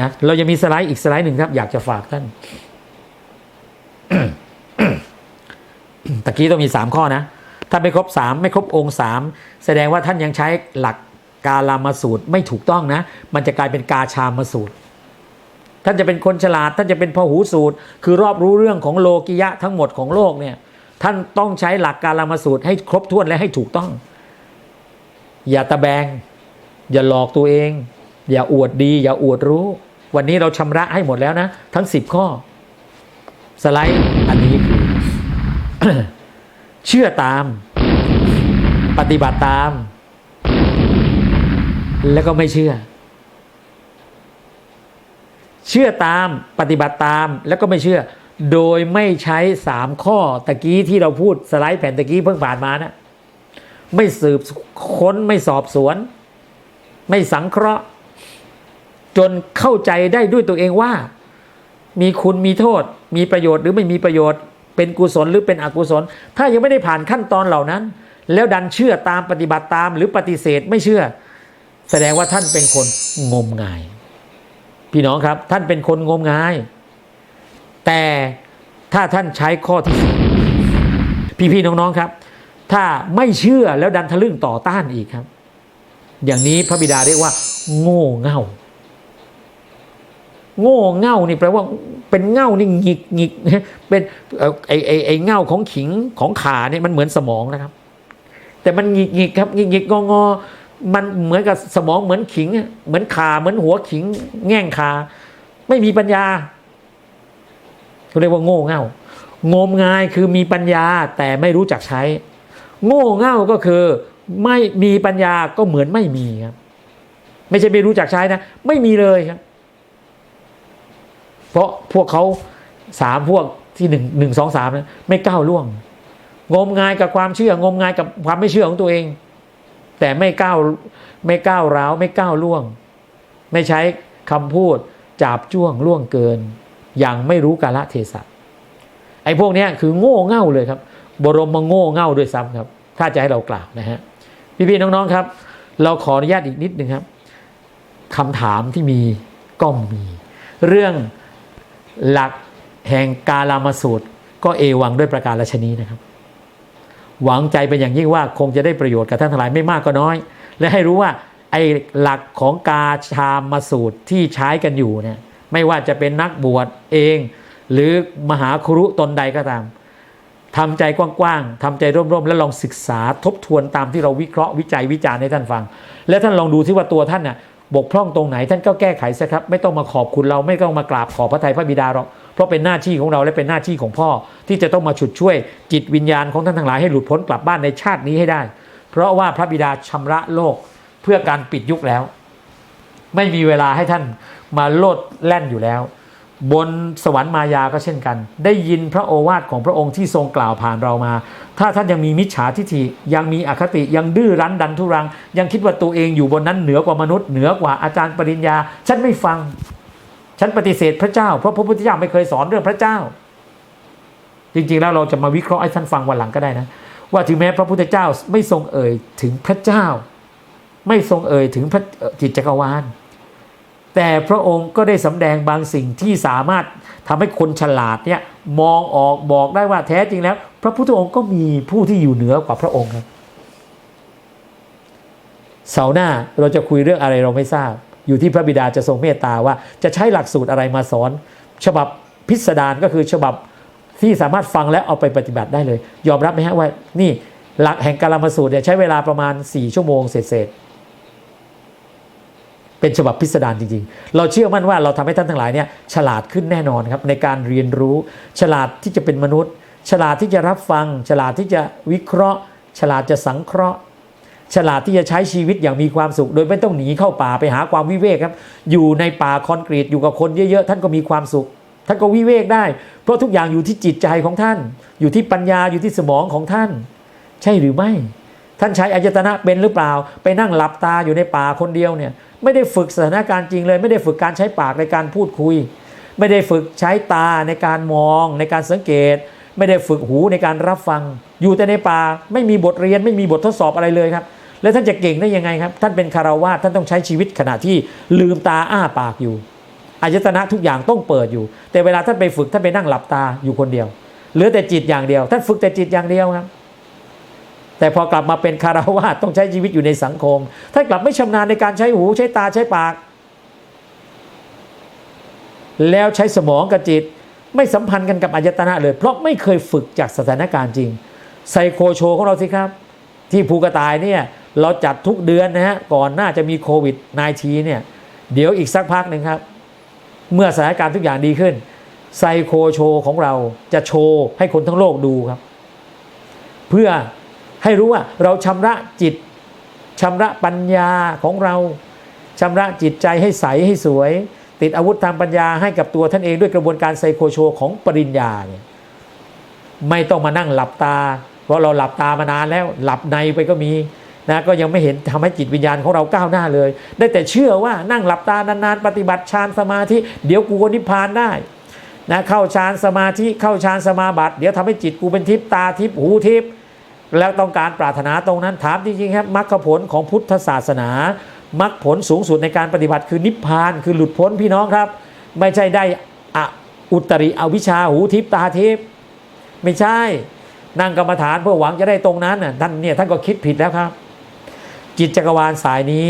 นะเรายังมีสไลด์อีกสไลด์หนึ่งครับ อยากจะฝากท่าน ตะกี้ต้องมีสามข้อนะ ถ้าไม่ครบสามไม่ครบองค์สามแสดงว่าท่านยังใช้หลักกาลามาสูตรไม่ถูกต้องนะ มันจะกลายเป็นกาชามาสูตร ท่านจะเป็นคนฉลาด ท่านจะเป็นพหูสูตร คือรอบรู้เรื่องของโลกิยะทั้งหมดของโลกเนี่ย ท่านต้องใช้หลักกาลามาสูตรให้ครบถ้วนและให้ถูกต้อง อย่าตะแบง อย่าหลอกตัวเอง อย่าอวดดี อย่าอวดรู้ วันนี้เราชำระให้หมดแล้วนะ ทั้ง 10 ข้อ สไลด์อันนี้คือเชื่อตาม ปฏิบัติตาม แล้วก็ไม่เชื่อ เชื่อตามปฏิบัติตามแล้วก็ไม่เชื่อ โดยไม่ใช้สามข้อตะกี้ที่เราพูดสไลด์แผ่นตะกี้เพิ่งผ่านมานะไม่สืบค้นไม่สอบสวน ไม่สังเคราะห์ จนเข้าใจได้ด้วยตัวเองว่า มีคุณมีโทษ มีประโยชน์หรือไม่มีประโยชน์ เป็นกุศลหรือเป็นอกุศล ถ้ายังไม่ได้ผ่านขั้นตอนเหล่านั้น แล้วดันเชื่อตามปฏิบัติตามหรือปฏิเสธไม่เชื่อ แสดงว่าท่านเป็นคนงมงาย พี่น้องครับท่านเป็นคนงมงาย แต่ถ้าท่านใช้ข้อที่สี่พี่ๆน้องๆครับ ถ้าไม่เชื่อแล้วดันทะลึ่งต่อต้านอีกครับ อย่างนี้พระบิดาเรียกว่า โง่เง่า โง่เง่านี่แปลว่าเป็นเง่านี่หงิกหงิกเป็นเอ่อไอไอไอเง่าของขิงของขาเนี่ยมันเหมือนสมองนะครับ แต่มันหงิกหงิกครับหงิกหงิกงองอมันเหมือนกับสมองเหมือนขิง เหมือนขาเหมือนหัวขิง แง่งขาไม่มีปัญญาเขาเรียกว่าโง่เง่างมงายคือมีปัญญาแต่ไม่รู้จักใช้ โง่เง่าก็คือไม่มีปัญญาก็เหมือนไม่มีครับไม่ใช่ไม่รู้จักใช้นะ ไม่มีเลยครับ เพราะพวกเขาสามพวกที่หนึ่งหนึ่งสองสามนะไม่ก้าวล่วง งมงายกับความเชื่องมงายกับความไม่เชื่อของตัวเอง แต่ไม่ก้าวไม่ก้าวร้าวไม่ก้าวล่วง ไม่ใช้คำพูดจาบจ้วงล่วงเกิน อย่างไม่รู้กาลเทศะไอ้พวกนี้คือโง่เง่าเลยครับ บรมมาโง่เง่าด้วยซ้ำครับ ถ้าจะให้เรากล่าวนะฮะพี่ๆน้องๆครับ เราขออนุญาตอีกนิดหนึ่งครับคำถามที่มีก็มี เรื่อง หลักแห่งกาลามาสูตร ก็เอวังด้วยประการราชนีนะครับ หวังใจเป็นอย่างยิ่งว่าคงจะได้ประโยชน์กับท่านทั้งหลายไม่มากก็น้อย และให้รู้ว่าไอ้หลักของกาชามมาสูตรที่ใช้กันอยู่เนี่ยไม่ว่าจะเป็นนักบวชเอง หรือมหาครุตนใดก็ตามทำใจกว้างๆทำใจร่มๆ แล้วลองศึกษาทบทวนตามที่เราวิเคราะห์วิจัยวิจารณ์ให้ท่านฟัง และท่านลองดูที่ว่าตัวท่านน่ะ บกพร่องตรงไหนท่านก็แก้ไขซะครับ ไม่ต้องมาขอบคุณเราไม่ต้องมากราบขอพระทัยพระบิดาหรอกเพราะเป็นหน้าที่ของเราและเป็นหน้าที่ของพ่อ ที่จะต้องมาฉุดช่วยจิตวิญญาณของท่านทั้งหลายให้หลุดพ้นกลับบ้านในชาตินี้ให้ได้ เพราะว่าพระบิดาชำระโลกเพื่อการปิดยุคแล้ว ไม่มีเวลาให้ท่านมาโลดแล่นอยู่แล้ว บนสวรรค์มายาก็เช่นกัน ได้ยินพระโอวาทของพระองค์ที่ทรงกล่าวผ่านเรามา ถ้าท่านยังมีมิจฉาทิฐิยังมีอคติยังดื้อรั้นดันทุรัง ยังคิดว่าตัวเองอยู่บนนั้นเหนือกว่ามนุษย์เหนือกว่าอาจารย์ปริญญา ฉันไม่ฟัง ฉันปฏิเสธพระเจ้า เพราะพระพุทธเจ้าไม่เคยสอนเรื่องพระเจ้า จริงๆแล้วเราจะมาวิเคราะห์ให้ท่านฟังวันหลังก็ได้นะ ว่าถึงแม้พระพุทธเจ้าไม่ทรงเอ่ยถึงพระเจ้า ไม่ทรงเอ่ยถึงพระจิตจักรวาล แต่พระองค์ก็ได้สำแดงบางสิ่งที่สามารถทำให้คนฉลาดเนี่ยมองออกบอกได้ว่าแท้จริงแล้ว พระพุทธองค์ก็มีผู้ที่อยู่เหนือกว่าพระองค์ครับเสาร์หน้าเราจะคุยเรื่องอะไรเราไม่ทราบ อยู่ที่พระบิดาจะทรงเมตตาว่าจะใช้หลักสูตรอะไรมาสอน ฉบับพิสดารก็คือฉบับที่สามารถฟังและเอาไปปฏิบัติได้เลย ยอมรับไหมฮะว่านี่หลักแห่งกาลามาสูตรเนี่ยใช้เวลาประมาณ 4 ชั่วโมงเศษๆ เป็นฉบับพิสดารจริงๆ เราเชื่อมั่นว่าเราทำให้ท่านทั้งหลายเนี่ยฉลาดขึ้นแน่นอนครับในการเรียนรู้ ฉลาดที่จะเป็นมนุษย์ ฉลาดที่จะรับฟัง ฉลาดที่จะวิเคราะห์ ฉลาดจะสังเคราะห์ ฉลาดที่จะใช้ชีวิตอย่างมีความสุข โดยไม่ต้องหนีเข้าป่าไปหาความวิเวกครับ อยู่ในป่าคอนกรีตอยู่กับคนเยอะๆท่านก็มีความสุข ท่านก็วิเวกได้ เพราะทุกอย่างอยู่ที่จิตใจของท่าน อยู่ที่ปัญญาอยู่ที่สมองของท่าน ใช่หรือไม่ ท่านใช้อายตนะเป็นหรือเปล่า ไปนั่งหลับตาอยู่ในป่าคนเดียวเนี่ยไม่ได้ฝึกสถานการณ์จริงเลย ไม่ได้ฝึกการใช้ปากในการพูดคุย ไม่ได้ฝึกใช้ตาในการมองในการสังเกต ไม่ได้ฝึกหูในการรับฟัง อยู่แต่ในป่าไม่มีบทเรียนไม่มีบททดสอบอะไรเลยครับ แล้วท่านจะเก่งได้ยังไงครับ ท่านเป็นคารวาสท่านต้องใช้ชีวิตขณะที่ลืมตาอ้าปากอยู่อายตนะทุกอย่างต้องเปิดอยู่ แต่เวลาท่านไปฝึกท่านไปนั่งหลับตาอยู่คนเดียวเหลือแต่จิตอย่างเดียว ท่านฝึกแต่จิตอย่างเดียวครับ แต่พอกลับมาเป็นคารวะต้องใช้ชีวิตอยู่ในสังคมท่านกลับไม่ชำนาญในการใช้หูใช้ตาใช้ปาก แล้วใช้สมองกับจิต ไม่สัมพันธ์กันกับอายตนะเลย เพราะไม่เคยฝึกจากสถานการณ์จริงไซโคโชของเราสิครับ ที่ภูกระต่ายเนี่ยเราจัดทุกเดือนนะฮะก่อนหน้าจะมีโควิด -19 เนี่ยเดี๋ยวอีกสักพักหนึ่งครับ เมื่อสถานการณ์ทุกอย่างดีขึ้นไซโคโชของเราจะโชว์ให้คนทั้งโลกดูครับ เพื่อ ให้รู้ว่าเราชำระจิตชำระปัญญาของเราชำระจิตใจให้ใสให้สวย ติดอาวุธทางปัญญาให้กับตัวท่านเองด้วยกระบวนการไซโคโชของปริญญาเนี่ยไม่ต้องมานั่งหลับตา เพราะเราหลับตามานานแล้วหลับในไปก็มีนะก็ยังไม่เห็นทำให้จิตวิญญาณของเราก้าวหน้าเลย ได้แต่เชื่อว่านั่งหลับตานานๆ ปฏิบัติฌานสมาธิเดี๋ยวกูก็นิพพานได้นะเข้าฌานสมาธิเข้าฌานสมาบัติ เดี๋ยวทำให้จิตกูเป็นทิพตาทิพหูทิพย์ แล้วต้องการปรารถนาตรงนั้นถามจริงๆครับมรรคผลของพุทธศาสนามรรคผลสูงสุดในการปฏิบัติคือนิพพานคือหลุดพ้นพี่น้องครับ ไม่ใช่ได้ออุตริอวิชาหูทิพตาทิพไม่ใช่นั่งกรรมฐานเพื่อหวังจะได้ตรงนั้นน่ะท่านเนี่ยท่านก็คิดผิดแล้วครับ จิตจักรวาลสายนี้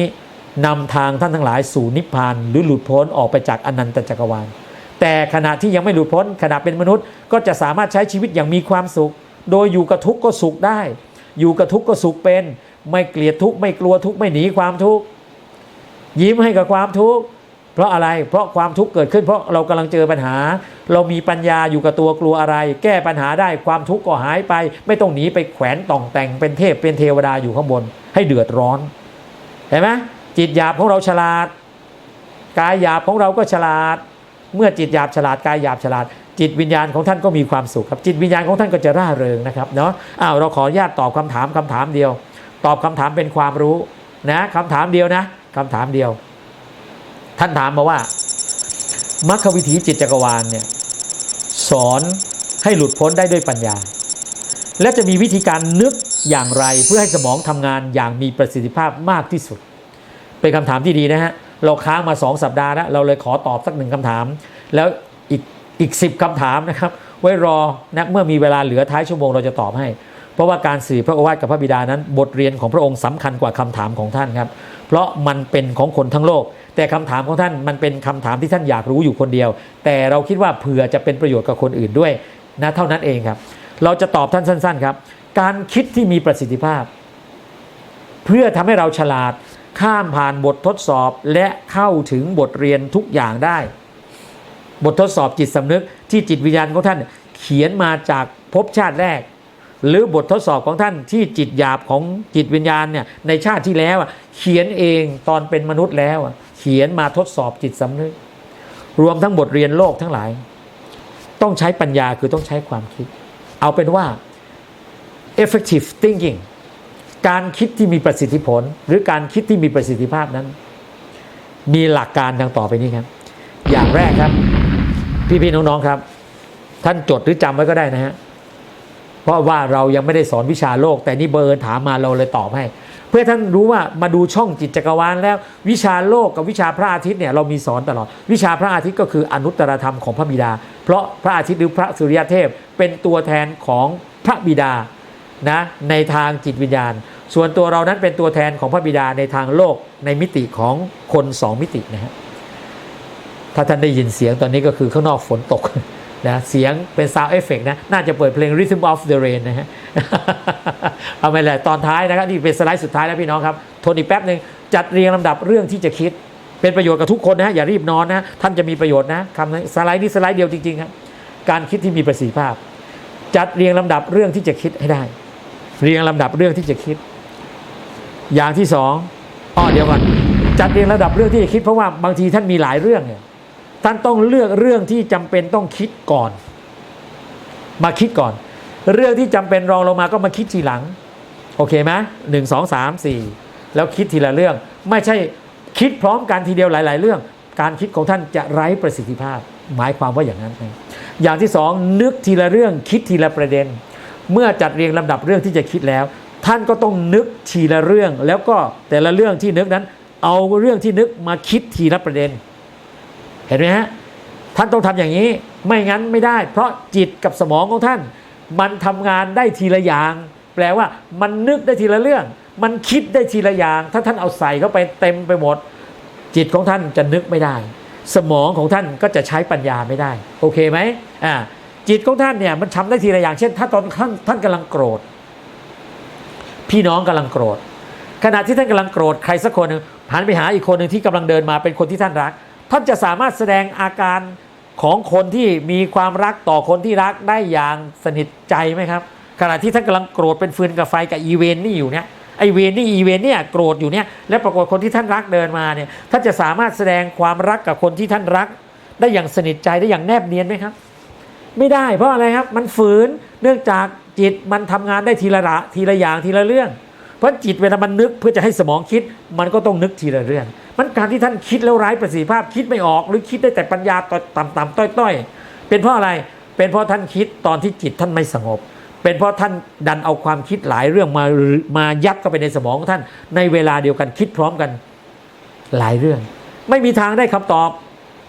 นำทางท่านทั้งหลายสู่นิพพานหรือหลุดพ้นออกไปจากอนันตจักรวาล แต่ขณะที่ยังไม่หลุดพ้นขณะเป็นมนุษย์ก็จะสามารถใช้ชีวิตอย่างมีความสุข โดยอยู่กับทุกข์ก็สุขได้ อยู่กับทุกข์ก็สุขเป็น ไม่เกลียดทุกข์ไม่กลัวทุกข์ไม่หนีความทุกข์ยิ้มให้กับความทุกข์เพราะอะไร เพราะความทุกข์เกิดขึ้น เพราะเรากำลังเจอปัญหา เรามีปัญญาอยู่กับตัวกลัวอะไร แก้ปัญหาได้ความทุกข์ก็หายไป ไม่ต้องหนีไปแขวนต่องแต่งเป็นเทพเป็นเทวดาอยู่ข้างบน ให้เดือดร้อนเห็นไหมจิตหยาบของเราฉลาด กายหยาบของเราก็ฉลาด เมื่อจิตหยาบฉลาดกายหยาบฉลาด จิตวิญญาณของท่านก็มีความสุขครับ จิตวิญญาณของท่านก็จะร่าเริงนะครับเนาะอ้าวเราขออนุญาตตอบคำถามคำถามเดียว ตอบคำถามเป็นความรู้นะคำถามเดียวนะคำถามเดียว ท่านถามมาว่ามรรควิถีจิตจักรวาลเนี่ยสอนให้หลุดพ้นได้ด้วยปัญญา และจะมีวิธีการนึกอย่างไรเพื่อให้สมองทำงานอย่างมีประสิทธิภาพมากที่สุด เป็นคำถามที่ดีนะฮะ เราค้างมา 2 สัปดาห์แล้ว เราเลยขอตอบสักหนึ่งคำถาม แล้ว อีกอีกสิคำถามนะครับ ไว้รอนะเมื่อมีเวลาเหลือท้ายชั่วโมงเราจะตอบให้ เพราะว่าการสื่อพระโอวาทกับพระบิดานั้น บทเรียนของพระองค์สำคัญกว่าคำถามของท่านครับ เพราะมันเป็นของคนทั้งโลก แต่คำถามของท่านมันเป็นคำถามที่ท่านอยากรู้อยู่คนเดียว แต่เราคิดว่าเผื่อจะเป็นประโยชน์กับคนอื่นด้วยนะเท่านั้นเองครับ เราจะตอบท่านสั้น ๆ ครับ การคิดที่มีประสิทธิภาพ เพื่อทำให้เราฉลาดข้ามผ่านบททดสอบและเข้าถึงบทเรียนทุกอย่างได้ บททดสอบจิตสำนึกที่จิตวิญญาณของท่านเขียนมาจากภพชาติแรก หรือบททดสอบของท่านที่จิตหยาบของจิตวิญญาณเนี่ยในชาติที่แล้วเขียนเองตอนเป็นมนุษย์แล้วเขียนมาทดสอบจิตสำนึก รวมทั้งบทเรียนโลกทั้งหลาย ต้องใช้ปัญญาคือต้องใช้ความคิด เอาเป็นว่า effective thinking การคิดที่มีประสิทธิผล หรือการคิดที่มีประสิทธิภาพนั้น มีหลักการดังต่อไปนี้ครับ อย่างแรกครับ พี่ๆน้องๆครับ ท่านจดหรือจำไว้ก็ได้นะฮะเพราะว่าเรายังไม่ได้สอนวิชาโลก แต่นี่เบอร์ถามมาเราเลยตอบให้ เพื่อท่านรู้ว่ามาดูช่องจิตจักรวาลแล้ว วิชาโลกกับวิชาพระอาทิตย์เนี่ยเรามีสอนตลอด วิชาพระอาทิตย์ก็คืออนุตตรธรรมของพระบิดา เพราะพระอาทิตย์หรือพระสุริยเทพ เป็นตัวแทนของพระบิดานะในทางจิตวิญญาณ ส่วนตัวเรานั้นเป็นตัวแทนของพระบิดาในทางโลกในมิติของคนสองมิตินะฮะ ถ้าท่านได้ยินเสียงตอนนี้ก็คือข้างนอกฝนตกนะเสียงเป็นซาวเอฟเฟกนะ น่าจะเปิดเพลง Rhythm of the Rain นะฮะ เอาไปเลยตอนท้ายนะครับ นี่เป็นสไลด์สุดท้ายแล้วพี่น้องครับ ทนอีกแป๊บหนึ่งจัดเรียงลำดับเรื่องที่จะคิด เป็นประโยชน์กับทุกคนนะ อย่ารีบนอนนะ ท่านจะมีประโยชน์นะคำสไลด์นี้สไลด์เดียวจริงๆครับ การคิดที่มีประสิทธิภาพ จัดเรียงลำดับเรื่องที่จะคิดให้ได้ เรียงลำดับเรื่องที่จะคิด อย่างที่สองอ้อเดี๋ยวก่อนจัดเรียงลำดับเรื่องที่จะคิดเพราะว่าบางทีท่านมีหลายเรื่องเนี่ย ท่านต้องเลือกเรื่องที่จำเป็นต้องคิดก่อน มาคิดก่อน เรื่องที่จำเป็นรองลงมาก็มาคิดทีหลัง โอเคไหมหนึ่งสองสามสี่แล้วคิดทีละเรื่อง ไม่ใช่คิดพร้อมกันทีเดียวหลาย ๆ เรื่อง การคิดของท่านจะไร้ประสิทธิภาพ หมายความว่าอย่างนั้นอย่างที่สองนึกทีละเรื่องคิดทีละประเด็น เมื่อจัดเรียงลำดับเรื่องที่จะคิดแล้ว ท่านก็ต้องนึกทีละเรื่อง แล้วก็แต่ละเรื่องที่นึกนั้น เอาเรื่องที่นึกมาคิดทีละประเด็น เห็นไหมฮะท่านต้องทำอย่างนี้ไม่งั้นไม่ได้ เพราะจิตกับสมองของท่าน มันทำงานได้ทีละอย่าง แปลว่ามันนึกได้ทีละเรื่อง มันคิดได้ทีละอย่าง ถ้าท่านเอาใส่เข้าไปเต็มไปหมด จิตของท่านจะนึกไม่ได้ สมองของท่านก็จะใช้ปัญญาไม่ได้ โอเคไหมอ่าจิตของท่านเนี่ยมันทำได้ทีละอย่าง เช่น ถ้าตอนท่านท่านกำลังโกรธ พี่น้องกำลังโกรธ ขณะที่ท่านกำลังโกรธใครสักคนหนึ่งหันไปหาอีกคนหนึ่งที่กำลังเดินมาเป็นคนที่ท่านรัก ท่านจะสามารถแสดงอาการของคนที่มีความรักต่อคนที่รักได้อย่างสนิทใจไหมครับ ขณะที่ท่านกำลังโกรธเป็นฟืนกับไฟกับอีเวนนี่อยู่เนี่ยไอเวนนี่อีเวนเนี่ยโกรธอยู่เนี่ยและปรากฏคนที่ท่านรักเดินมาเนี่ยท่านจะสามารถแสดงความรักกับคนที่ท่านรัก ได้อย่างสนิทใจได้อย่างแนบเนียนไหมครับ ไม่ได้เพราะอะไรครับมันฝืนเนื่องจากจิตมันทำงานได้ทีละระทีละอย่างทีละเรื่อง เพราะจิตเวลามันนึกเพื่อจะให้สมองคิด มันก็ต้องนึกทีละเรื่อง มันการที่ท่านคิดแล้วไร้ประสิทธิภาพคิดไม่ออกหรือคิดได้แต่ปัญญาต่ำๆต้อยๆ เป็นเพราะอะไร เป็นเพราะท่านคิดตอนที่จิตท่านไม่สงบ เป็นเพราะท่านดันเอาความคิดหลายเรื่องมามายัดเข้าไปในสมองของท่านในเวลาเดียวกันคิดพร้อมกันหลายเรื่อง ไม่มีทางได้คำตอบ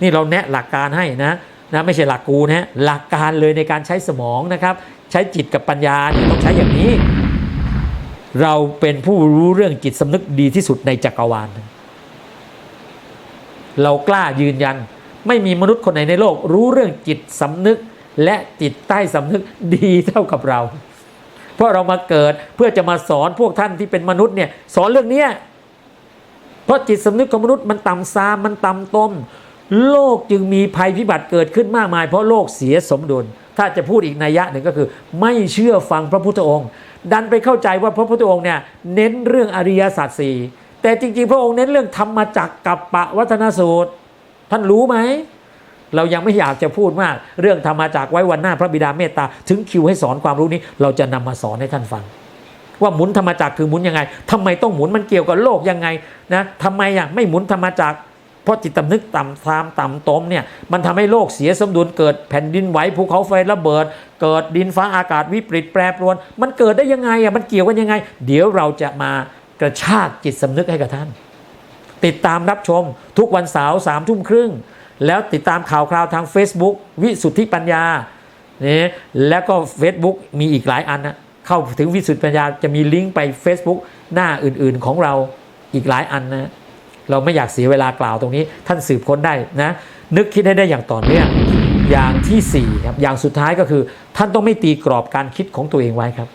นี่เราแนะหลักการให้นะนะไม่ใช่หลักกูนะหลักการเลยในการใช้สมองนะครับ ใช้จิตกับปัญญาเนี่ยต้องใช้อย่างนี้ เราเป็นผู้รู้เรื่องจิตสำนึกดีที่สุดในจักรวาล เรากล้ายืนยัน ไม่มีมนุษย์คนไหนในโลก รู้เรื่องจิตสำนึกและจิตใต้สำนึกดีเท่ากับเรา เพราะเรามาเกิดเพื่อจะมาสอนพวกท่านที่เป็นมนุษย์เนี่ยสอนเรื่องเนี้ยเพราะจิตสำนึกของมนุษย์มันต่ำซามมันต่ำต้ม โลกจึงมีภัยพิบัติเกิดขึ้นมากมาย เพราะโลกเสียสมดุล ถ้าจะพูดอีกนัยยะหนึ่งก็คือ ไม่เชื่อฟังพระพุทธองค์ ดันไปเข้าใจว่าพระพุทธองค์เนี่ยเน้นเรื่องอริยสัจสี่แต่จริงๆ พระองค์เน้นเรื่องธรรมจักกับปะวัฒนสูตร ท่านรู้ไหม เรายังไม่อยากจะพูดมากเรื่องธรรมจักไว้วันหน้าพระบิดาเมตตา ถึงคิวให้สอนความรู้นี้ เราจะนำมาสอนให้ท่านฟัง ว่าหมุนธรรมจักคือหมุนยังไงทำไมต้องหมุนมันเกี่ยวกับโลกยังไงนะทำไมอะไม่หมุนธรรมจักร เพราะจิตตำนึกต่ำทามต่ำตมเนี่ยมันทำให้โลกเสียสมดุลเกิดแผ่นดินไหวภูเขาไฟระเบิด เกิดดินฟ้าอากาศวิปริตแปรปรวน มันเกิดได้ยังไงอะมันเกี่ยวกันยังไง เดี๋ยวเราจะมากระชากจิตสำนึกให้กับท่าน ติดตามรับชมทุกวันเสาร์สามทุ่มครึ่ง แล้วติดตามข่าวคราวทาง Facebook วิสุทธิปัญญาเนี่ยแล้วก็ Facebook มีอีกหลายอันนะเข้าถึงวิสุทธิปัญญาจะมีลิงก์ไป Facebook หน้าอื่นๆของเราอีกหลายอันนะ เราไม่อยากเสียเวลากล่าวตรงนี้ ท่านสืบค้นได้นะ นึกคิดให้ได้อย่างต่อเนื่องอย่างที่สี่ครับอย่างสุดท้ายก็คือ ท่านต้องไม่ตีกรอบการคิดของตัวเองไว้ครับ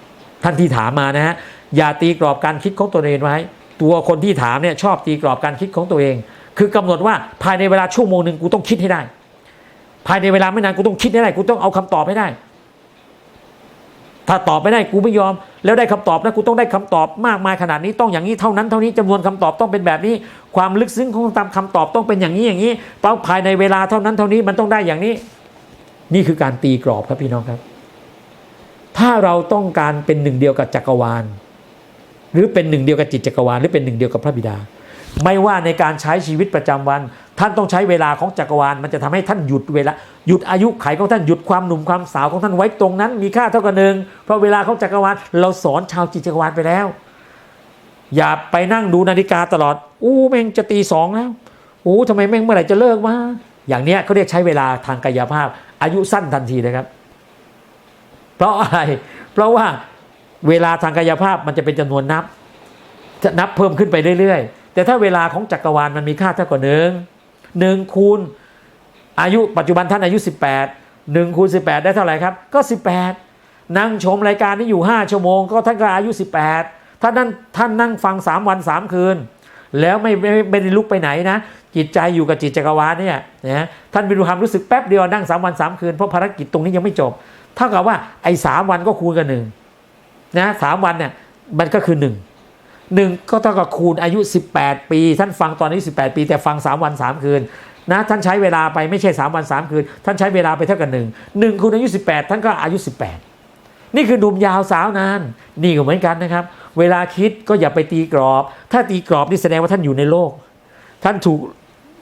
ท่านที่ถามมานะฮะอย่าตีกรอบการคิดของตัวเองไว้ ตัวคนที่ถามเนี่ยชอบตีกรอบการคิดของตัวเอง คือกำหนดว่าภายในเวลาชั่วโมงหนึ่งกูต้องคิดให้ได้ ภายในเวลาไม่นานกูต้องคิดให้ได้กูต้องเอาคำตอบให้ได้ ถ้าตอบไม่ได้กูไม่ยอม แล้วได้คำตอบนะกูต้องได้คำตอบมากมายขนาดนี้ต้องอย่างนี้เท่านั้นเท่านี้จำนวนคำตอบต้องเป็นแบบนี้ ความลึกซึ้งของตามคำตอบต้องเป็นอย่างนี้อย่างนี้ป้าภายในเวลาเท่านั้นเท่านี้มันต้องได้อย่างนี้ นี่คือการตีกรอบครับพี่น้องครับ ถ้าเราต้องการเป็นหนึ่งเดียวกับจักรวาล หรือเป็นหนึ่งเดียวกับจิตจักรวาล หรือเป็นหนึ่งเดียวกับพระบิดา ไม่ว่าในการใช้ชีวิตประจำวัน ท่านต้องใช้เวลาของจักรวาลมันจะทำให้ท่านหยุดเวลาหยุดอายุไขของท่านหยุดความหนุ่มความสาวของท่านไว้ตรงนั้น มีค่าเท่ากับหนึ่งเพราะเวลาของจักรวาลเราสอนชาวจิตจักรวาลไปแล้ว อย่าไปนั่งดูนาฬิกาตลอดอู้แม่งจะตีสองแล้วอู้ทำไมแม่งเมื่อไหร่จะเลิกวะอย่างเนี้ยเขาเรียกใช้เวลาทางกายภาพ อายุสั้นทันทีนะครับ เพราะอะไร เพราะว่าเวลาทางกายภาพมันจะเป็นจำนวนนับ จะนับเพิ่มขึ้นไปเรื่อยๆ แต่ถ้าเวลาของจักรวาลมันมีค่าเท่ากับหนึ่ง หนึ่งคูณอายุปัจจุบันท่านอายุ 18 1คูณ18 ได้เท่าไหร่ครับ ก็ 18 นั่งชมรายการนี้อยู่ 5 ชั่วโมง ก็ท่านก็อายุ 18 ถ้านั่นท่านนั่งฟัง 3 วัน 3 คืน แล้วไม่ไม่ไม่ได้ลุกไปไหนนะ จิตใจอยู่กับจิตจักรวาลเนี่ยนะท่านมีความรู้สึกแป๊บเดียวนั่ง 3 วัน 3 คืน เพราะภารกิจตรงนี้ยังไม่จบ เท่ากับว่าไอ้สามวันก็คูณกันหนึ่งนะสามวันเนี่ยมันก็คือหนึ่ง หนึ่งก็เท่ากับคูณอายุ 18 ปี ท่านฟังตอนนี้ 18 ปี แต่ฟัง 3 วัน 3 คืนนะท่านใช้เวลาไปไม่ใช่ 3 วัน 3 คืน ท่านใช้เวลาไปเท่ากับหนึ่งหนึ่งคูณอายุ 18 ท่านก็อายุ 18 นี่คือหนุ่มยาวสาวนานนี่ก็เหมือนกันนะครับ เวลาคิดก็อย่าไปตีกรอบ ถ้าตีกรอบนี่แสดงว่าท่านอยู่ในโลก ท่านถูก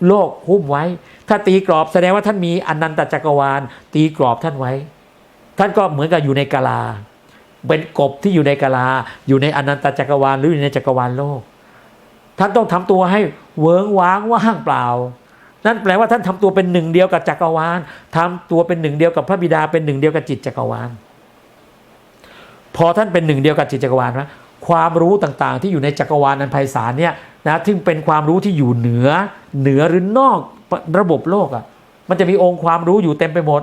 โลกหุ้มไว้ ถ้าตีกรอบแสดงว่าท่านมีอนันตจักรวาล ตีกรอบท่านไว้ ท่านก็เหมือนกับอยู่ในกาลา เป็นกบที่อยู่ในกาลา อยู่ในอนันตจักรวาลหรืออยู่ในจักรวาลโลก ท่านต้องทำตัวให้เวิงว้างว่างเปล่า นั่นแปลว่าท่านทำตัวเป็นหนึ่งเดียวกับจักรวาลทำตัวเป็นหนึ่งเดียวกับพระบิดาเป็นหนึ่งเดียวกับจิตจักรวาล พอท่านเป็นหนึ่งเดียวกับจิตจักรวาลนะความรู้ต่างๆ ที่อยู่ในจักรวาลนันไพศาลเนี่ยนะซึ่งเป็นความรู้ที่อยู่เหนือเหนือหรือนอกระบบโลกอะ่ะมันจะมีองค์ความรู้อยู่เต็มไปหมด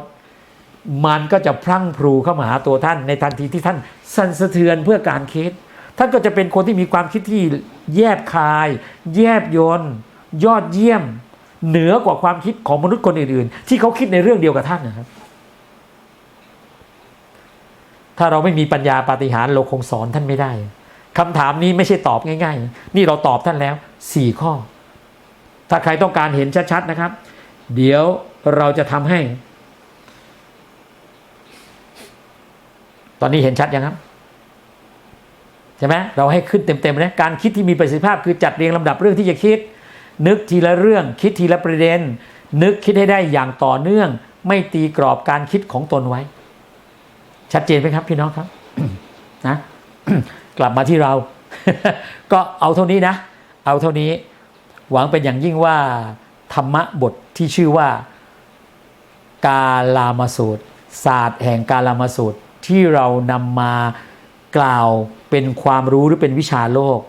มันก็จะพลั่งพลูเข้ามาหาตัวท่านในทันทีที่ท่านสั่นสะเทือนเพื่อการคิด ท่านก็จะเป็นคนที่มีความคิดที่แยบคาย แยบยนยอดเยี่ยม เหนือกว่าความคิดของมนุษย์คนอื่น ๆ ที่เขาคิดในเรื่องเดียวกับท่านนะครับ ถ้าเราไม่มีปัญญาปาฏิหาริย์เราคงสอนท่านไม่ได้คำถามนี้ไม่ใช่ตอบง่าย ๆ นี่เราตอบท่านแล้วสี่ข้อ ถ้าใครต้องการเห็นชัดๆนะครับ เดี๋ยวเราจะทำให้ ตอนนี้เห็นชัดยังครับใช่ไหมเราให้ขึ้นเต็มๆนะการคิดที่มีประสิทธิภาพคือจัดเรียงลำดับเรื่องที่จะคิด นึกทีละเรื่อง คิดทีละประเด็น นึกคิดให้ได้อย่างต่อเนื่อง ไม่ตีกรอบการคิดของตนไว้ ชัดเจนไหมครับพี่น้องครับนะกลับมาที่เรา ก็เอาเท่านี้นะ เอาเท่านี้ หวังเป็นอย่างยิ่งว่าธรรมะบทที่ชื่อว่า กาลามาสูตร ศาสตร์แห่งกาลามาสูตร ที่เรานำมากล่าวเป็นความรู้หรือเป็นวิชาโลก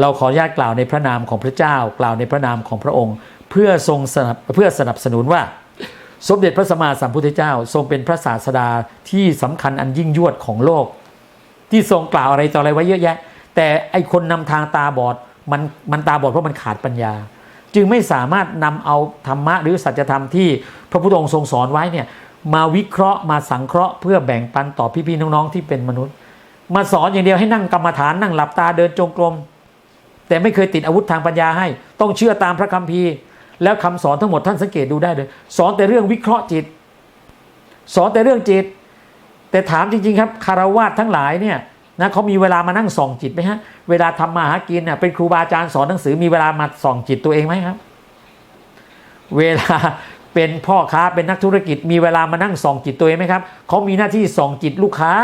เราขออนุญาตกล่าวในพระนามของพระเจ้ากล่าวในพระนามของพระองค์ เพื่อทรงสนับเพื่อสนับสนุนว่า สมเด็จพระสัมมาสัมพุทธเจ้า ทรงเป็นพระศาสดาที่สำคัญอันยิ่งยวดของโลก ที่ทรงกล่าวอะไรต่ออะไรไว้เยอะแยะ แต่ไอคนนำทางตาบอดมันมันตาบอดเพราะมันขาดปัญญา จึงไม่สามารถนำเอาธรรมะหรือสัจธรรมที่พระพุทธองค์ทรงสอนไว้เนี่ย มาวิเคราะห์มาสังเคราะห์เพื่อแบ่งปันต่อพี่ๆน้องๆที่เป็นมนุษย์ มาสอนอย่างเดียวให้นั่งกรรมฐานนั่งหลับตาเดินจงกรม แต่ไม่เคยติดอาวุธทางปัญญาให้ ต้องเชื่อตามพระคัมภีร์ แล้วคำสอนทั้งหมดท่านสังเกตดูได้เลย สอนแต่เรื่องวิเคราะห์จิต สอนแต่เรื่องจิต แต่ถามจริง ๆ ครับคารวาสทั้งหลายเนี่ยนะเขามีเวลามานั่งส่องจิตไหมฮะเวลาทำมาหากินเนี่ยเป็นครูบาอาจารย์สอนหนังสือมีเวลามาส่องจิตตัวเองไหมครับ เวลา เป็นพ่อค้าเป็นนักธุรกิจ มีเวลามานั่งส่องจิตตัวเองไหมครับเขามีหน้าที่ส่องจิตลูกค้า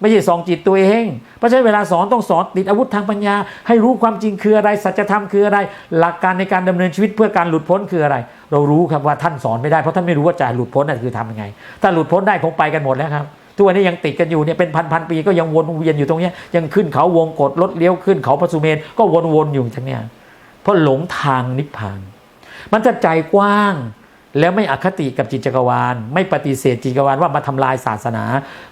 ไม่ใช่ส่องจิตตัวเองเพราะฉะนั้นเวลาสอนต้องสอนติดอาวุธทางปัญญา ให้รู้ความจริงคืออะไรสัจธรรมคืออะไร หลักการในการดำเนินชีวิตเพื่อการหลุดพ้นคืออะไร เรารู้ครับว่าท่านสอนไม่ได้เพราะท่านไม่รู้ว่าจะหลุดพ้นนั่นคือทำยังไง ถ้าหลุดพ้นได้คงไปกันหมดแล้วครับทุกวันนี้ยังติดกันอยู่เนี่ยเป็นพันพันๆปีก็ยังวนเวียนอยู่ตรงเนี้ยยังขึ้นเขาวงกดรถเลี้ยวขึ้นเขาพระสุเมนก็วนๆอยู่ทั้งเนี้ยเพราะหลงทางนิพพาน มันจะใจกว้าง แล้วไม่อคติกับจิตจักรวาล ไม่ปฏิเสธจิตจักรวาลว่ามาทำลายศาสนา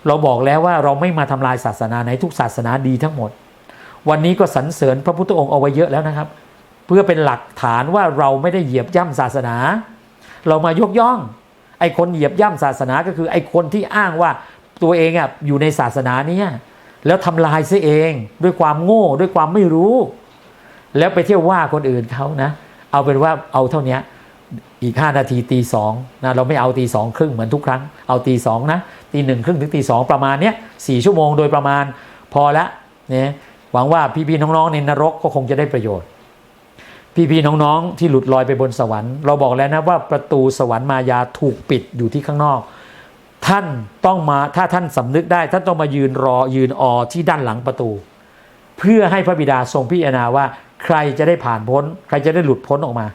เราบอกแล้วว่าเราไม่มาทำลายศาสนาในทุกศาสนาดีทั้งหมด วันนี้ก็สรรเสริญพระพุทธองค์เอาไว้เยอะแล้วนะครับ เพื่อเป็นหลักฐานว่าเราไม่ได้เหยียบย่ำศาสนา เรามายกย่อง ไอ้คนเหยียบย่ำศาสนาก็คือไอ้คนที่อ้างว่าตัวเองอะอยู่ในศาสนาเนี้ยแล้วทำลายซะเองด้วยความโง่ด้วยความไม่รู้ แล้วไปเที่ยวว่าคนอื่นเขานะ เอาเป็นว่าเอาเท่านี้ อีก 5 นาทีตีสองนะเราไม่เอาตีสองครึ่งเหมือนทุกครั้งเอาตีสองนะตีหนึ่งครึ่งถึงตีสองประมาณเนี้ยสี่ชั่วโมงโดยประมาณพอละเนี่ยหวังว่าพี่ๆน้องๆในนรกก็คงจะได้ประโยชน์ พี่ๆน้องๆที่หลุดลอยไปบนสวรรค์เราบอกแล้วนะว่าประตูสวรรค์มายาถูกปิดอยู่ที่ข้างนอก ท่านต้องมาถ้าท่านสำนึกได้ท่านต้องมายืนรอยืนออที่ด้านหลังประตู เพื่อให้พระบิดาทรงพิจารณาว่าใครจะได้ผ่านพ้น ใครจะได้หลุดพ้นออกมา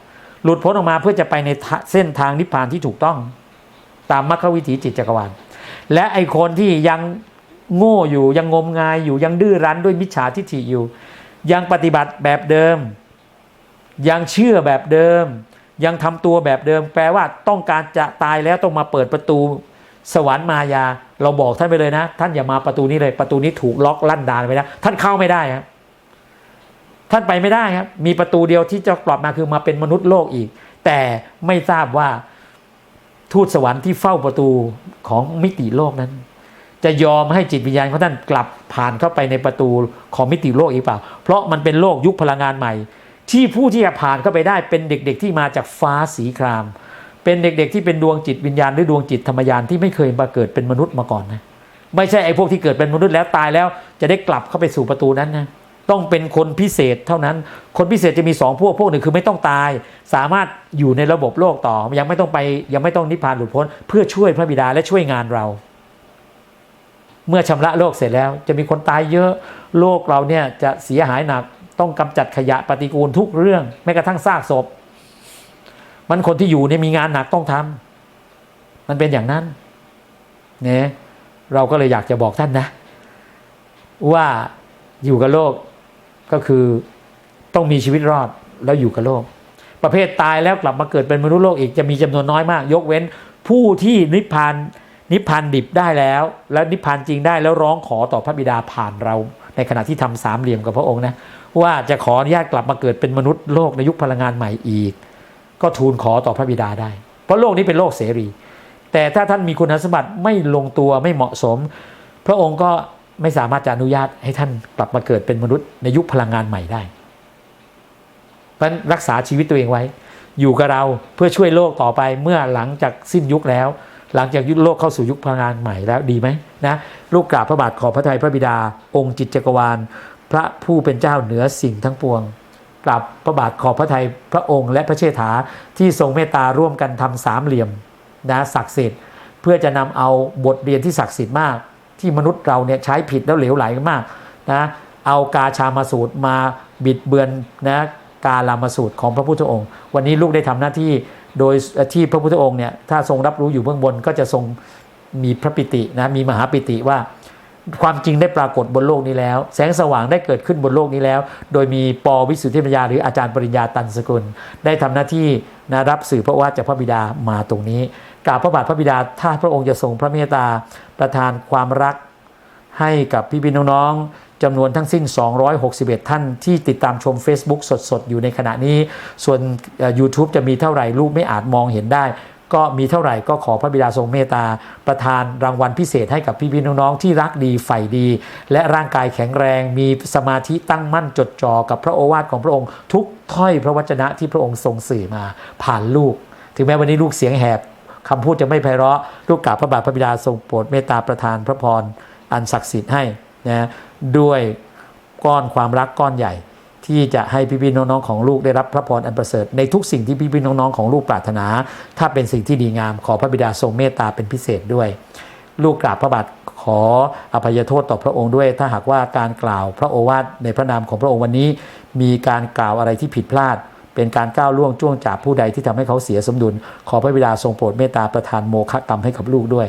หลุดพ้นออกมาเพื่อจะไปในเส้นทางนิพพานที่ถูกต้อง ตามมรรควิถีจิตจักรวาล และไอคนที่ยังโง่อยู่ยังงมงายอยู่ยังดื้อรั้นด้วยมิจฉาทิฏฐิอยู่ ยังปฏิบัติแบบเดิม ยังเชื่อแบบเดิม ยังทำตัวแบบเดิม แปลว่าต้องการจะตายแล้วต้องมาเปิดประตูสวรรค์มายา เราบอกท่านไปเลยนะ ท่านอย่ามาประตูนี้เลยประตูนี้ถูกล็อกลั่นดานไปแล้วท่านเข้าไม่ได้ครับ ท่านไปไม่ได้ครับ มีประตูเดียวที่จะกลับมาคือมาเป็นมนุษย์โลกอีก แต่ไม่ทราบว่าทูตสวรรค์ที่เฝ้าประตูของมิติโลกนั้น จะยอมให้จิตวิญญาณของท่านกลับผ่านเข้าไปในประตูของมิติโลกอีกเปล่า เพราะมันเป็นโลกยุคพลังงานใหม่ ที่ผู้ที่จะผ่านเข้าไปได้เป็นเด็กๆที่มาจากฟ้าสีคราม เป็นเด็กๆที่เป็นดวงจิตวิญญาณหรือดวงจิตธรรมยานที่ไม่เคยมาเกิดเป็นมนุษย์มาก่อนนะไม่ใช่ไอ้พวกที่เกิดเป็นมนุษย์แล้วตายแล้ว จะได้กลับเข้าไปสู่ประตูนั้นนะ ต้องเป็นคนพิเศษเท่านั้น คนพิเศษจะมีสองพวกพวกหนึ่งคือไม่ต้องตาย สามารถอยู่ในระบบโลกต่อ ยังไม่ต้องไปยังไม่ต้องนิพพานหลุดพ้น เพื่อช่วยพระบิดาและช่วยงานเรา เมื่อชำระโลกเสร็จแล้ว จะมีคนตายเยอะโลกเราเนี่ยจะเสียหายหนัก ต้องกำจัดขยะปฏิกูลทุกเรื่องแม้กระทั่งซากศพ มันคนที่อยู่เนี่ยมีงานหนักต้องทำมันเป็นอย่างนั้นเนี่ยเราก็เลยอยากจะบอกท่านนะ ว่าอยู่กับโลก ก็คือต้องมีชีวิตรอดแล้วอยู่กับโลก ประเภทตายแล้วกลับมาเกิดเป็นมนุษย์โลกอีกจะมีจำนวนน้อยมาก ยกเว้นผู้ที่นิพพานนิพพานดิบได้แล้ว แล้วนิพพานจริงได้แล้วร้องขอต่อพระบิดาผ่านเรา ในขณะที่ทำสามเหลี่ยมกับพระองค์นะว่าจะขออนุญาตกลับมาเกิดเป็นมนุษย์โลกในยุคพลังงานใหม่อีก ก็ทูลขอต่อพระบิดาได้ เพราะโลกนี้เป็นโลกเสรี แต่ถ้าท่านมีคุณสมบัติไม่ลงตัวไม่เหมาะสม พระองค์ก็ ไม่สามารถจะอนุญาตให้ท่านกลับมาเกิดเป็นมนุษย์ในยุคพลังงานใหม่ได้ เพราะฉะนั้นรักษาชีวิตตัวเองไว้ อยู่กับเราเพื่อช่วยโลกต่อไปเมื่อหลังจากสิ้นยุคแล้ว หลังจากยุคโลกเข้าสู่ยุคพลังงานใหม่แล้วดีไหมนะลูกกราบพระบาทขอบพระทัยพระบิดา องค์จิตจักรวาล พระผู้เป็นเจ้าเหนือสิ่งทั้งปวงกราบพระบาทขอบพระทัยพระองค์ และพระเชษฐาที่ทรงเมตตาร่วมกันทำสามเหลี่ยมนะศักดิ์สิทธิ์เพื่อจะนำเอาบทเรียนที่ศักดิ์สิทธิ์มาก ที่มนุษย์เราเนี่ยใช้ผิดแล้วเหลวไหลมากนะเอากาชามาสูตรมาบิดเบือนนะกาลามาสูตรของพระพุทธองค์ วันนี้ลูกได้ทำหน้าที่โดยที่พระพุทธองค์เนี่ยถ้าทรงรับรู้อยู่เบื้องบนก็จะทรงมีพระปิตินะมีมหาปิติว่าความจริงได้ปรากฏบนโลกนี้แล้ว แสงสว่างได้เกิดขึ้นบนโลกนี้แล้ว โดยมีปอวิสุทธิปัญญาหรืออาจารย์ปริญญาตันสกุล ได้ทำหน้าที่นะรับสื่อพระวจากพระบิดามาตรงนี้ กราบพระบาทพระบิดาถ้าพระองค์จะทรงพระเมตตาประทานความรัก ให้กับพี่พี่น้องๆจำนวนทั้งสิ้น 261 ท่านที่ติดตามชม Facebook สดๆ อยู่ในขณะนี้ ส่วน YouTube จะมีเท่าไหร่ลูกไม่อาจมองเห็นได้ ก็มีเท่าไหร่ก็ขอพระบิดาทรงเมตตา ประทานรางวัลพิเศษให้กับพี่พี่น้องๆที่รักดีใฝ่ดี และร่างกายแข็งแรง มีสมาธิตั้งมั่นจดจ่อกับพระโอวาทของพระองค์ ทุกถ้อยพระวจนะที่พระองค์ทรงสื่อมาผ่านลูก ถึงแม้วันนี้ลูกเสียงแหบ คำพูดจะไม่ไพเราะลูกกราบพระบาทพระบิดาทรงโปรดเมตตาประทานพระพรอันศักดิ์สิทธิ์ให้นะด้วยก้อนความรักก้อนใหญ่ ที่จะให้พี่พี่น้องๆของลูกได้รับพระพรอันประเสริฐในทุกสิ่งที่พี่พี่น้องๆของลูกปรารถนา ถ้าเป็นสิ่งที่ดีงามขอพระบิดาทรงเมตตาเป็นพิเศษด้วย ลูกกราบพระบาทขออภัยโทษต่อพระองค์ด้วย ถ้าหากว่าการกล่าวพระโอวาทในพระนามของพระองค์วันนี้ มีการกล่าวอะไรที่ผิดพลาด เป็นการก้าวล่วงจ้วงจับผู้ใดที่ทำให้เขาเสียสมดุล ขอพระบิดาทรงโปรดเมตตาประทานโมฆะกรรมให้กับลูกด้วย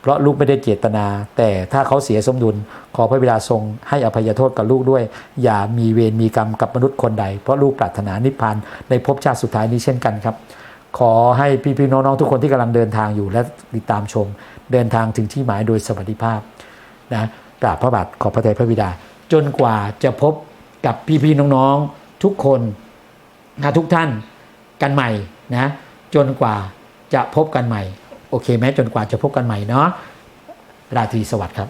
เพราะลูกไม่ได้เจตนา แต่ถ้าเขาเสียสมดุล ขอพระบิดาทรงให้อภัยโทษกับลูกด้วย อย่ามีเวรมีกรรมกับมนุษย์คนใด เพราะลูกปรารถนานิพพานในภพชาติสุดท้ายนี้เช่นกันครับ ขอให้พี่ๆน้องๆทุกคนที่กำลังเดินทางอยู่และติดตามชม เดินทางถึงที่หมายโดยสวัสดิภาพนะกราบพระบาทขอบพระทัยพระบิดา จนกว่าจะพบกับพี่ๆน้องๆทุกคน นะทุกท่านกันใหม่นะจนกว่าจะพบกันใหม่ โอเคไหมจนกว่าจะพบกันใหม่เนาะราตรีสวัสดิ์ครับ